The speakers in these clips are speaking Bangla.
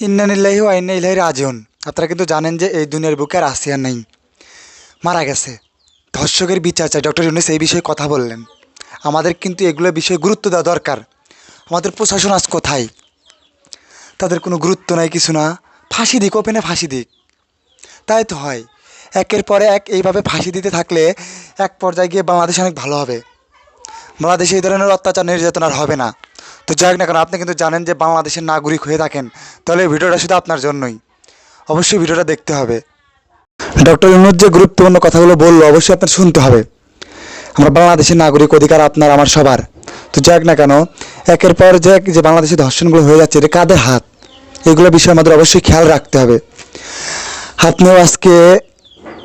ইন্নানিল্লাহি ও আইন্না ইলাহি রাজিউন। আপনারা কিন্তু জানেন যে এই দুনিয়ার বুকে আর আসিয়া নেই। মারা গেছে। ধর্ষকের বিচার চাই। ডক্টর ইউনুস এই বিষয়ে কথা বললেন। আমাদের কিন্তু এগুলো বিষয়ে গুরুত্ব দেওয়া দরকার। আমাদের প্রশাসন আজ কোথায়? তাদের কোনো গুরুত্ব নাই, কিছু না। ফাঁসি দিক, ওপেনে ফাঁসি দিক। তাই তো হয়। একের পরে এক এইভাবে ফাঁসি দিতে থাকলে এক পর্যায়ে গিয়ে বাংলাদেশ অনেক ভালো হবে। বাংলাদেশে এই ধরনের অত্যাচার, নির্যাতন আর হবে না। তো যাই হোক না কেন, আপনি কিন্তু জানেন যে বাংলাদেশের নাগরিক হয়ে থাকেন। তাহলে ভিডিওটা শুধু আপনার জন্যই। অবশ্যই ভিডিওটা দেখতে হবে। ডক্টর ইউনুস যে গুরুত্বপূর্ণ কথাগুলো বলল, অবশ্যই আপনার শুনতে হবে। আমরা বাংলাদেশের নাগরিক অধিকার আপনার, আমার সবার। তো যাই হোক না কেন, একের পর যে যে বাংলাদেশে ধর্ষণগুলো হয়ে যাচ্ছে, এটা কাদের হাত? এগুলো বিষয়ে আমাদের অবশ্যই খেয়াল রাখতে হবে। আপনিও আজকে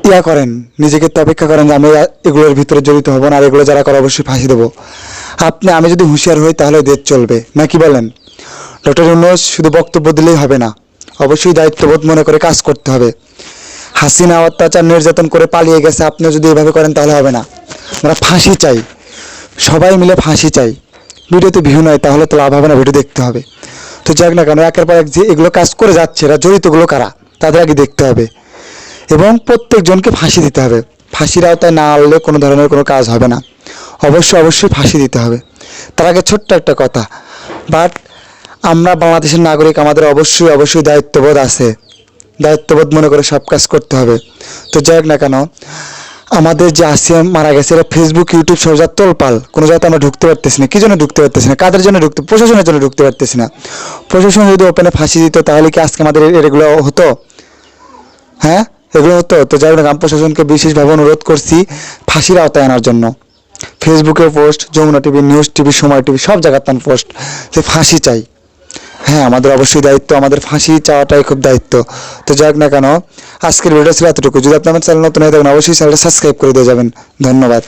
ইয়া করেন, নিজেকে তো অপেক্ষা করেন যে আমি এগুলোর ভিতরে জড়িত হব না, আর এগুলো যারা করে অবশ্যই ফাঁসি দেবো। আপনি, আমি যদি হুঁশিয়ার হই তাহলে দেশ চলবে। না কি বলেন? ডক্টর ইউনুস, শুধু বক্তব্য দিলেই হবে না, অবশ্যই দায়িত্ববোধ মনে করে কাজ করতে হবে। হাসিনা অত্যাচার নির্যাতন করে পালিয়ে গেছে, আপনিও যদি এভাবে করেন তাহলে হবে না। আমরা ফাঁসি চাই। সবাই মিলে ফাঁসি চাই। ভিডিওতে ভিউ নয়, তাহলে তো লাভ হবে না, ভিডিও দেখতে হবে। তো যাক না কেন, একের পর এক যে এগুলো কাজ করে যাচ্ছে, এরা জড়িতগুলো কারা, তাদের আগে দেখতে হবে। এবং প্রত্যেকজনকে ফাঁসি দিতে হবে। ফাঁসির আওতায় না আনলে কোনো ধরনের কোনো কাজ হবে না। অবশ্যই অবশ্যই ফাঁসি দিতে হবে। তার আগে ছোট্ট একটা কথা। বাট আমরা বাংলাদেশের নাগরিক, আমাদের অবশ্যই অবশ্যই দায়িত্ববোধ আছে। দায়িত্ববোধ মনে করে সব কাজ করতে হবে। তো যাই হোক না কেন, আমাদের যে আসিয়া মারা গেছে, এরা ফেসবুক ইউটিউব সব যা তোলপাল, কোনো জায়গাতে আমরা ঢুকতে পারতেছি না। কি জন্য ঢুকতে পারতেছি না? কাদের জন্য ঢুকতে প্রশাসনের জন্য ঢুকতে পারতেছি না। প্রশাসন যদি ওপেনে ফাঁসি দিত, তাহলে কি আজকে আমাদের এগুলো হতো? হ্যাঁ? এগুলো হতো? তো যাই হোক প্রশাসনকে বিশেষভাবে অনুরোধ করছি ফাঁসির আওতায় আনার জন্য। ফেসবুকে post Jamuna TV news TV Somoy TV সব জায়গার তান পোস্ট যে ফাঁসি চাই। হ্যাঁ আমাদের অবশ্যই দায়িত্ব, আমাদের ফাঁসি চাওয়াটাই খুব দায়িত্ব। তো যাই না কেন, আজকের ভিডিও ছিল এতটুকু। যদি আপনার চ্যানেল নতুন হয়ে থাকেন, অবশ্যই চ্যানেলটা সাবস্ক্রাইব করে দিয়ে যাবেন। ধন্যবাদ।